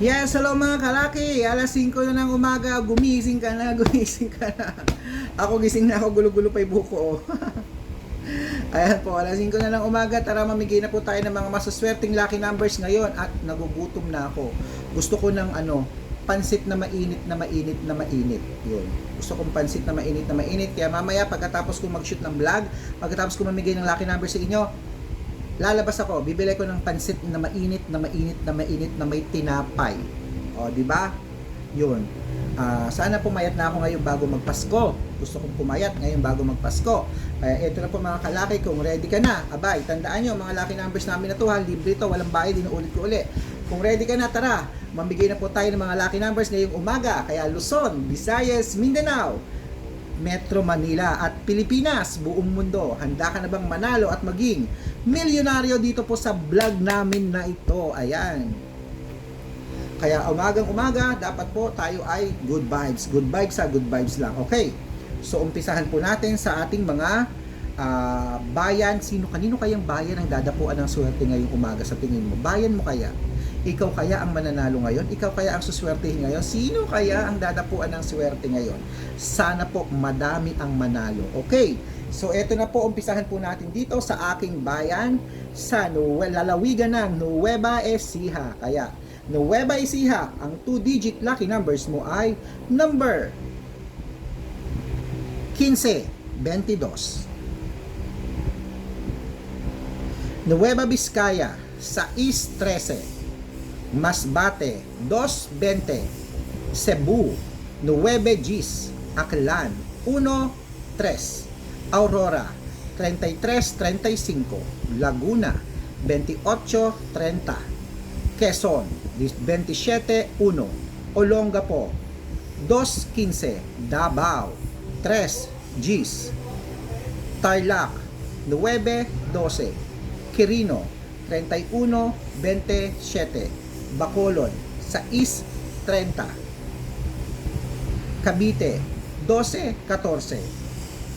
Yes, hello mga kalaki. Alas 5 na ng umaga. Gumising ka na, gumising ka na. Ako gising na ako, gulo-gulo pa yung buko. oh. Ayan po, alas 5 na ng umaga. Tara, mamigay na po tayo ng mga masaswerteng lucky numbers ngayon. At nagugutom na ako. Gusto ko ng ano, pansit na mainit na mainit na mainit. Yun. Gusto kong pansit na mainit na mainit. Kaya mamaya, pagkatapos ko mag-shoot ng vlog, pagkatapos ko mamigay ng lucky numbers sa inyo, lalabas ako, bibili ko ng pansit na mainit, na mainit, na mainit, na may tinapay. O, di ba? Yun. Ah, sana pumayat na ako ngayon bago magpasko. Gusto kong pumayat ngayon bago magpasko. Kaya ito na po mga kalaki, kung ready ka na, abay, tandaan nyo, mga lucky numbers namin na to ha, libre to, walang bayad, inuulit ko uli. Kung ready ka na, tara, mamigay na po tayo ng mga lucky numbers ngayong umaga. Kaya Luzon, Visayas, Mindanao, Metro Manila at Pilipinas, buong mundo. Handa ka na bang manalo at maging milyonaryo dito po sa vlog namin na ito? Ayan. Kaya umagang umaga, dapat po tayo ay good vibes. Good vibes sa good vibes lang. Okay. So umpisahan po natin sa ating mga ah, bayan. Sino kanino kayang bayan ang dadapuan ng swerte ngayong umaga sa tingin mo? Bayan mo kaya? Ikaw kaya ang mananalo ngayon? Ikaw kaya ang suswertehin ngayon? Sino kaya ang dadapuan ng swerte ngayon? Sana po madami ang manalo. Okay, so eto na po, umpisahan po natin dito sa aking bayan sa Nue- lalawigan ng Nueva Ecija. Kaya, Nueva Ecija, ang 2-digit lucky numbers mo ay number 15, 22. Nueva Vizcaya, 6, 13. Masbate, 2.20. Cebu, 9 Gis. Aklan, 1.3. Aurora, 33.35. Laguna, 28.30. Quezon, 27.1. Olongapo, 2.15. Davao, 3 Gis. Tarlac, 9.12. Quirino, 31.27. Bacolod, 6.30. Cavite, 12.14.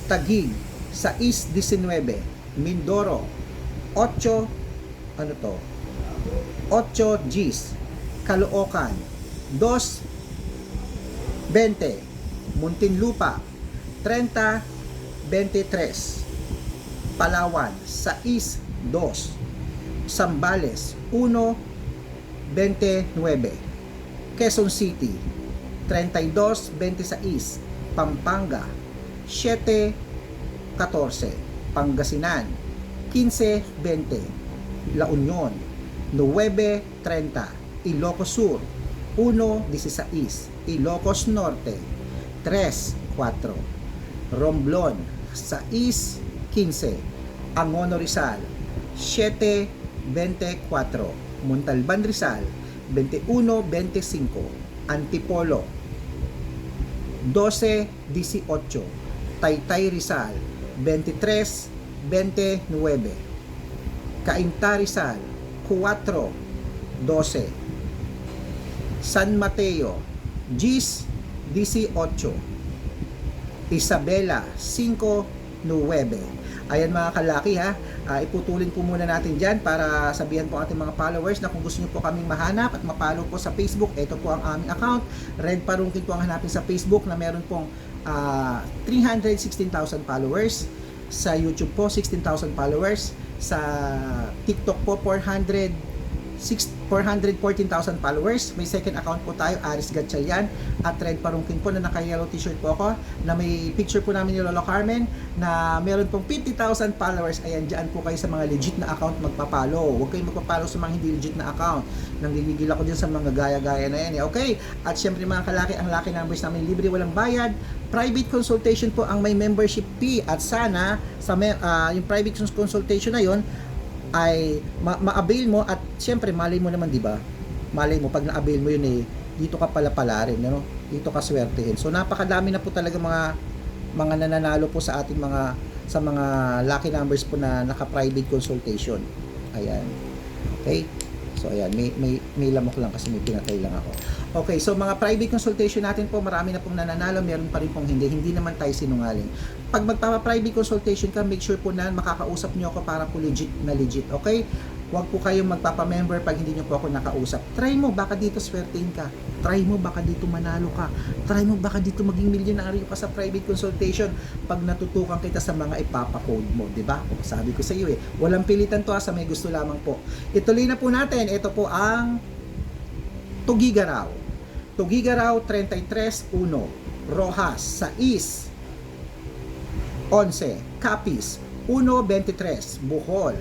Taguig, 6.19. Mindoro, 8, ano to? 8 Gs. Caloocan, 2.20. Muntinlupa, 30.23. Palawan, 6.2. Sambales 1.29 Quezon City 32.26 Pampanga 7.14 Pangasinan 15.20 La Union 9.30 Ilocos Sur 1.16 Ilocos Norte 3.4 Romblon 6.15 Angono Rizal 7.24 Montalban Rizal 21.25 Antipolo 12.18 Taytay Rizal 23.29 Cainta Rizal 4.12 San Mateo Gis 18 Isabela 5.9 Ayan mga kalaki ha, Ah, iputulin po muna natin dyan para sabihan po ating mga followers na kung gusto nyo po kaming mahanap at mapalo po sa Facebook, ito po ang aming account. Red Parungkin po ang hanapin sa Facebook na meron pong ah, 316,000 followers. Sa YouTube po, 16,000 followers. Sa TikTok po, 400 6 414,000 followers. May second account po tayo, Aris Gatchalian at Red Parungkin po na naka-yellow t-shirt po ako na may picture po namin ni Lolo Carmen na meron pong 50,000 followers. Ayan, dyan po kayo sa mga legit na account magpapalo. Huwag kayong magpapalo sa mga hindi legit na account. Nanggigigil ako dyan sa mga gaya-gaya na yan. Eh. Okay? At syempre mga kalaki, ang lucky numbers namin libre, walang bayad. Private consultation po ang may membership fee at sana sa ah, yung private consultation na yon ay ma- ma-avail mo at syempre malay mo naman 'di ba? Malay mo pag na-avail mo yun eh dito ka pala pala rin, no? Dito ka swertehin. So napakadami na po talaga mga mga nananalo po sa ating mga sa mga lucky numbers po na naka-private consultation. Ayan. Okay? So ayan, may may may lamok lang kasi may pinatay lang ako. Okay, so mga private consultation natin po, marami na pong nananalo, meron pa rin pong hindi. Hindi naman tayo sinungaling. Pag magpapa-private consultation ka, make sure po na makakausap niyo ako para po legit na legit. Okay? Huwag po kayong magpapamember pag hindi nyo po ako nakausap. Try mo, baka dito swertein ka. Try mo, baka dito manalo ka. Try mo, baka dito maging milyonaryo ka sa private consultation pag natutukan kita sa mga ipapakode mo, di ba? Sabi ko sa iyo eh, walang pilitan to ha, sa may gusto lamang po. Ituloy na po natin, ito po ang Tugigaraw. Tugigaraw 33-1. Rojas 6. 11. Capiz 1.23. Bohol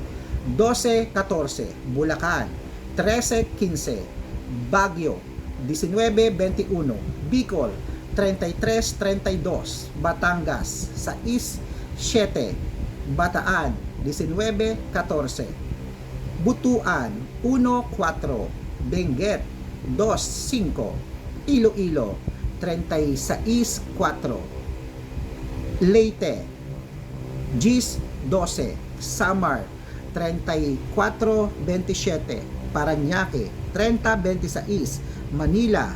12.14. Bulacan 13.15. Baguio 19.21. Bicol 33.32. Batangas 6.7. Bataan 19.14. Butuan 1.4. Benguet 2.5. Iloilo 36.4. Leyte Gis 12. Samar 34.27. Paranaque 30.26. Manila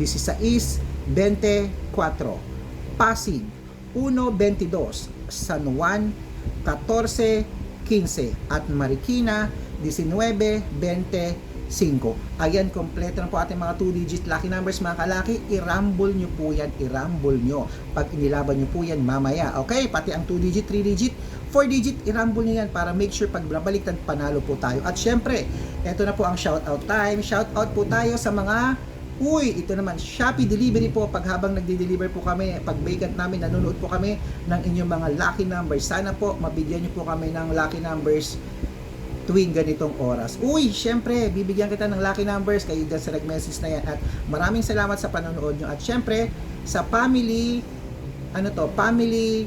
16.24. Pasig 1.22. San Juan 14.15. At Marikina 19.25. Ayan, kompleto na po ating mga 2-digit lucky numbers mga kalaki. I-rumble nyo po yan, i-rumble nyo. Pag inilaban nyo po yan mamaya. Okay, pati ang 2-digit, 3-digit, 4-digit, i-rumble nyo yan para make sure pag babaliktad panalo po tayo. At syempre, eto na po ang shoutout time. Shoutout po tayo sa mga Uy, ito naman, Shopee Delivery po. Pag habang nagde-deliver po kami, pag vacant namin, nanonood po kami ng inyong mga lucky numbers. Sana po, mabigyan nyo po kami ng lucky numbers tuwing ganitong oras. Uy, syempre, bibigyan kita ng lucky numbers kayo dyan sa nag-message na yan. At maraming salamat sa panonood nyo. At syempre, sa family, ano to, family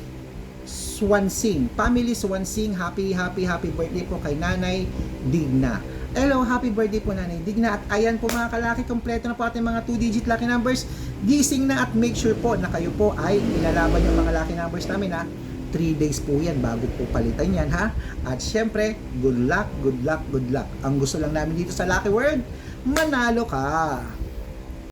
Swansing. Family Swansing, happy, happy, happy birthday po kay Nanay Digna. Hello, happy birthday po Nanay Digna. At ayan po mga kalaki, kompleto na po ating mga 2-digit lucky numbers. Gising na at make sure po na kayo po ay ilalaban yung mga lucky numbers namin ha. 3 days po yan bago po palitan yan ha. At syempre, good luck, good luck, good luck. Ang gusto lang namin dito sa Lucky Word, manalo ka.